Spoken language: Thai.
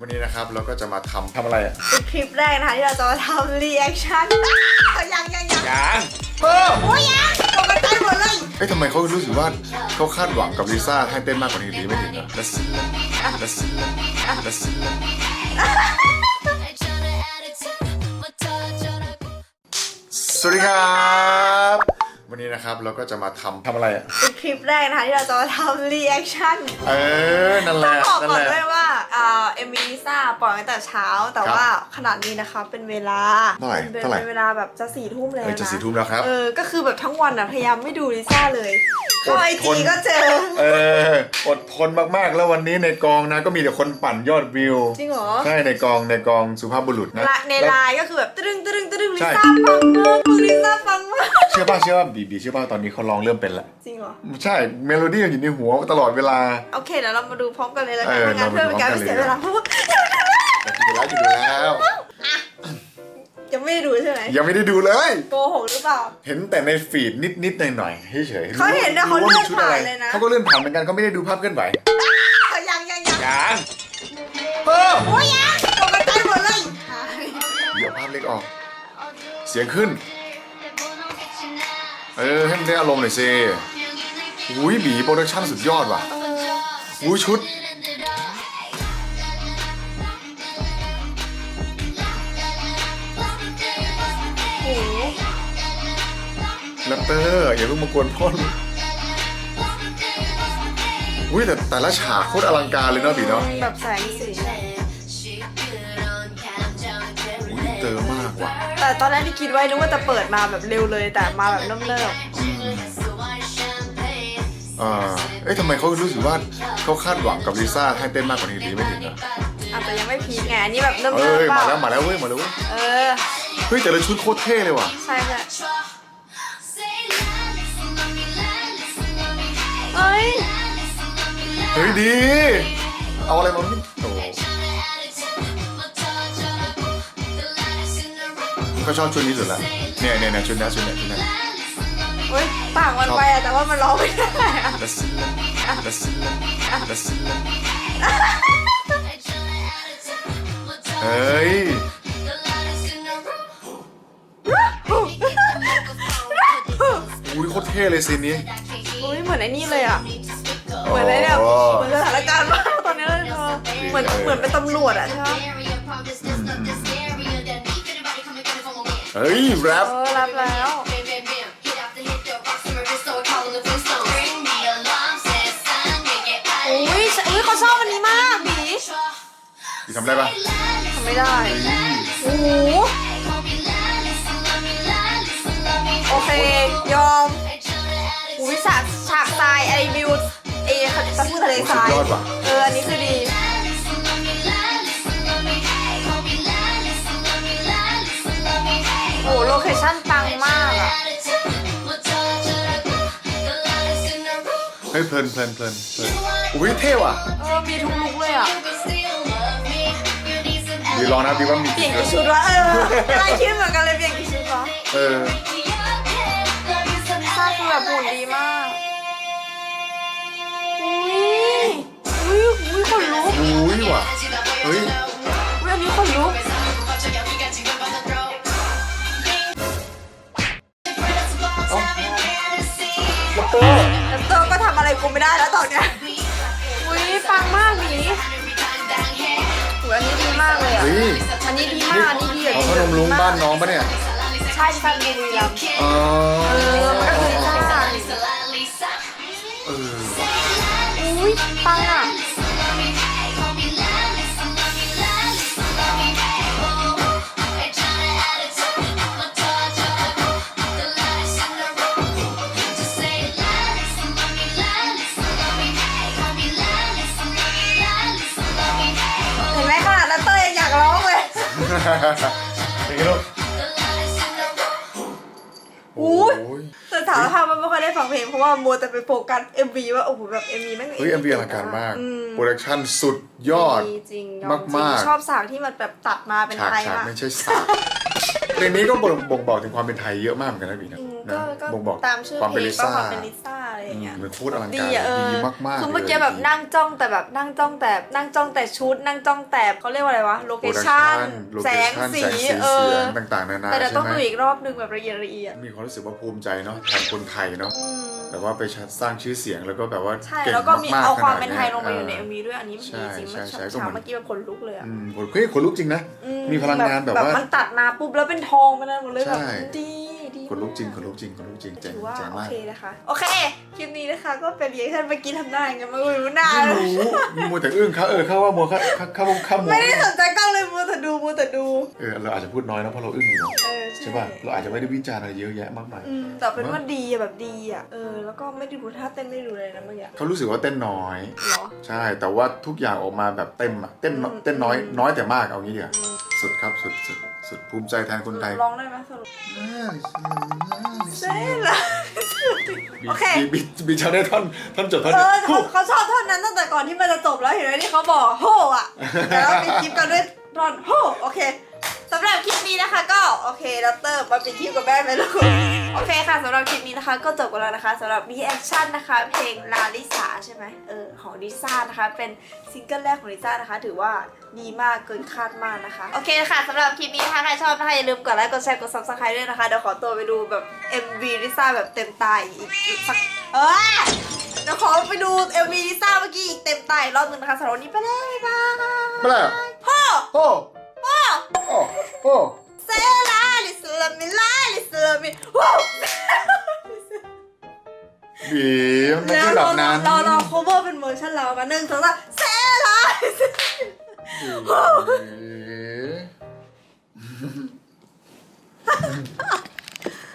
วันนี้นะครับเราก็จะมาทำทำอะไรอะเป็นคลิปแรกนะคะที่เราจะมาทำรีแอคชั่นยังยังยังยังเออโอ้ยยังตกใจหมดเลยเฮ้ยทำไมเขารู้สึกว่าเขาคาดหวังกับลิซ่าให้เต้นมากกว่านี้หรือไม่ถึงอะลัสลัสลัสสวัสดีครับ วันนี้นะครับเราก็จะมาทำทำอะไรอะเป็นคลิปแรกนะคะที่เราจะมาทำรีแอคชั่นเออนั่นแหต้อละงบอกนั่นก่อนแหละ ด้วยว่าอ่าเอมิลิซ่าปล่อยตั้งแต่เช้าแต่ครับว่าขนาดนี้นะคะเป็นเวลาเท่าไหร่เป็นเท่าไหร่ เป็นเวลาแบบจะสี่ทุ่มแล้วเออนะจะสี่ทุ่มแล้วครับ เออก็คือแบบทั้งวันอะพยายามไม่ดูลิซ่าเลยเข้าอดไอทจีนก็เจอ เอออดทนมากๆแล้ววันนี้ในกองนะก็มีแต่คนปั่นยอดวิวจริงเหรอ ใช่ในกองในกองสุภาพบุรุษนะ ละในแล้วไลน์ก็คือแบบตึ้งตึ้งตึ้งลิใช่ ซ่าปังมากลิซ่าปังมากเชื่อป่ะเชื่อป่ะบีบีเชื่อป่ะตอนนี้เขาร้องเริ่มเป็นละจริงเหรอ ใช่เมโลดี้อยู่ในหัวตลอดเวลา โอเคเดี๋ยวเรามาดูพร้อมกันเลยแล้วกัเอนอไม่งั้นเราเพื่อมาดูเป็นการพร้อไม่มกันเสียเวลาเพราะว่าแต่ดูแล้วดูแล้วยังไม่ได้ดูใช่ไหมยังไม่ได้ดูเลย โกหกหรือเปล่า เห็นแต่ในฟีดนิดนิดๆหน่อยหน่อยๆเฉยๆเขาเห็นนะรู้ว่เขาเลื่อนมีชุดอะไรผ่านเลยนะเขาก็เลื่อนผ่านเหมือนกันเขาไม่ได้ดูภาพเคลื่อนไหวเอายังยังยังยังเออโอ้ยยังตกใจหมดเลยเดี๋ยวภาพเล็กออก เสียงขึ้น เออให้มันได้อารมณ์หน่อยสิอุ้ยบีโปรดักชั่นสุดยอดว่ะอุ้ยชุดโอ้แรปเตอร์อย่าเพิ่งมากวนพ่นอุ้ยแต่แต่ละฉากโคตรอลังการเลยเนาะบีเนาะ แบบแสงสี ต่ตอนแรกที่คิดไว้นึกว่าจะเปิดมาแบบเร็วเลยแต่มาแบบเริ่มอ่าเอ้ยทำไมเขารู้สึกว่าเขาคาดหวังกับลิซ่าให้เต้นมากกว่านี้หรือไม่ถึงอะๆอาจจะยังไม่พีคไงอันนี้แบบเริ่มเอ้เริ่มยเปมาล่าแล้วมาแล้วเว้ยมาแล้วเว้ยเออ เฮ้ยแต่ละชุดโคตรเท่เลยว่ะใช่ใช่เอ้ยเฮ้ยดี เอาอะไรมานี่โเขาชอบชุดนี้สุดละเนี่ยเนี่ยเนี่ยชุดนี้ชุดนี้ชุดนี้เฮ้ยต่างมันไปอะแต่ว่ามันร้องไม่ได้อะลัสลัสลัสเฮ้ยอุ้ยโคตรเท่เลยซีนนี้อุ้ยเหมือนไอ้นี่เลยอะเหมือนไอ้เนี่ยอ๋อเหมือนสถานการณ์มากตอนนี้เลยเธอเหมือนเหมือนเป็นตำรวจอะใช่ไหม เฮ้ยแรป เออรับแล้ว อุ้ยอุ้ยเขาชอบอันนี้มากบีพี่ทำได้ปะทำไม่ได้ โอ้โหโอเค ยอม อุ้ยฉากฉากทรายไอวิวเอตะพูดทะเลทราย สุดยอดว่ะ เออ อันนี้คือดี ชั่นปังมากอะเฮ้ยเพลินเพลินเพลินเพลินอุ้ยเท่ว่ะเออมีทุกลุกเลยอะดีลองนะดีว่ามีเปลี่ยนกี่กี่ชุชุดดวะเออกำลังคิดเหมือนกันเลยเปลี่ยนกี่ชุดวะเออซาคือแบบหุ่นดีมากอุ้ยอุ้ยอุ้ยขนลุกอุ้ยว่ะเฮ้ยอุ้ยอันนี้ขนลุก อร์ก็ทำอะไรกูไม่ได้แล้วตอนเนี้ยอุ้ยปังมากหมีอุ้ยอันนี้ดีมากเลยอะเฮ้ยอันนี้ดีมาก อันนี้ดีอะเอาขนมลุงบ้านน้องปะเนี่ย ใช่ใช่บุรีรัมย์อ๋อเออมันก็คือใช่เอออุ้ยปังอะ เป็นไงลูกอุ้ยโอ้ยแต่ถามว่ามันไม่ค่อยได้ฟังเพลงเพราะว่ามัวแต่ไปโฟกัส MV ว่าโอ้โหแบบ MV แม่งเฮ้ย MV อลังการมากอืมโปรดักชั่นสุดยอดดีจริงยอมากๆจริงชอบสาวที่มันแบบตัดมาเป็นฉากไทยฉากมากไม่ใช่สากเพลงนี้ก็บ่งบ่งบอกถึงความเป็นไทยเยอะมากเหมือนกันนะบีนะอืมนะ ก็ก็บ่งบอกตามชื่อความเพเป็นลลิงก็ซ่าความเป็นลิซ่าอะไรอย่างเงี้ยอืมมันโคตรอลังดีการอะเออดีมากๆคือเมื่อลกี้ยแบบนั่งจ้องแต่แบบนั่งจ้องแต่นั่งจ้องแต่ชุด นั่งจ้องแต่เขาเรียกว่าอะไรวะโลเคชั่นโลแสเคงชั่นสีแสงสีเอเสีอยงต่างๆนานาแต่เดี๋ยวใช่ต้องไหมดูอีกรอบนึงแบบละเอียดละเอียดมีความรู้สึกว่าภูมิใจเนาะแทนคนไทยเนาะอืมแบบว่าไปสร้างชื่อเสียงแล้วก็แบบว่าใช่เก่งแล้วก็มีมากๆเอาความขดเป็นไทยลงมาอยู่ในเ MV ด้วยอันนี้มันใช่ดีจริงใช่มันใช่ฉ่ำก็เหมือนๆเมื่อกี้แบบขนลุกเลยอะอืมเฮ้ยขนลุกจริงนะอืมีพลังงานแบบว่ามันตัดมาปุ๊บแล้วเป็นทองไปเลยหมดเลยแบบใช่ดี ดีขนลุกจริงขนลุกจริงขนลุกจริงเจ๋งถือว่าเจ๋งโอมากเคนะคะ โอเค คลิปนี้นะคะก็เป็นเรียกชันเมื่อกี้ทำได้ไงไม่รู้หน้าไม่รู้มัวแต่อึ้งเขาเออเขาว่ามัวเขาเขาเขาเขามัวไม่ได้สนใจกล้องเลยมัวแต่ดูมัวแต่ดู เออเราอาจจะพูดน้อยนะเพราะเราอึ้งอยู่เนาะเออใช่ป่ะเราอาจจะไม่ได้วิจารณ์อะไรเยอะแยะมากมาย อืมแต่เป็นว่าดีอะแบบดีอะเออ แล้วก็ไม่ได้ดูท่าเต้นไม่ได้ดูเลยนะเมื่อกี้เขารู้สึกว่าเต้นน้อยเหรอใช่แต่ว่าทุกอย่างออกมาแบบเต็มอะเต้นน้อยอืม เต้นน้อยอืมน้อยแต่มากเอางี้เดียวสุดครับสุดสุดสุดภูมิใจแทนคนไทยร้องได้ไหมสรุปเซ่ละโอเคบีบีบีชาได้ท่อนท่อนจบท่อนเอเดียวอเขาเขาชอบท่อนนั้นตั้งแต่ก่อนที่มันจะจบแล้วเห็นไหมที่เขาบอกโฮอะแล้วไปคลิปกันด้วยท่อนโฮโอเคสำห รับคลิปนี้นะคะ ก็โอเคดัตเตอร์มาเป็นคลิปกับแม่ไหมลูกโอเคค่ะสำหรับคลิปนี้นะคะ ก็จบกันแล้วนะคะสำหรับ reaction นะคะ เพลงลาลิสาใช่ไหมเออของลิซ่านะคะ เป็นซิงเกิลแรกของลิซ่านะคะ ถือว่าดีมากเกินคาดมากนะคะ โอเคค่ะสำหรับคลิปนี้นะคะใครชอบนะคะอย่าลืมกดไลค์กดแชร์กด subscribe ด้วยนะคะเดี๋ยวขอตัวไปดูแบบ MV ลิซ่าแบบเต็มตายอีกอีกสักเออเดี๋ยวขอไปดูเอลวีลิซ่าเมื่อกี้อีกเต็มตาอีกรอบหนึงนะคะสำหรับวันนี้ไปเลยบ๊ายบายไปแล้วพ่อโอ้พ่อ โอ้โอ้เซลาลิสลามิลาลิสลามิว้าวบีมันไม่แล้วใช่แบเราบนั้นเราเรา cover เป็นเวอร์ชันเรามาหนึ่งสองสามเซลาลิส บี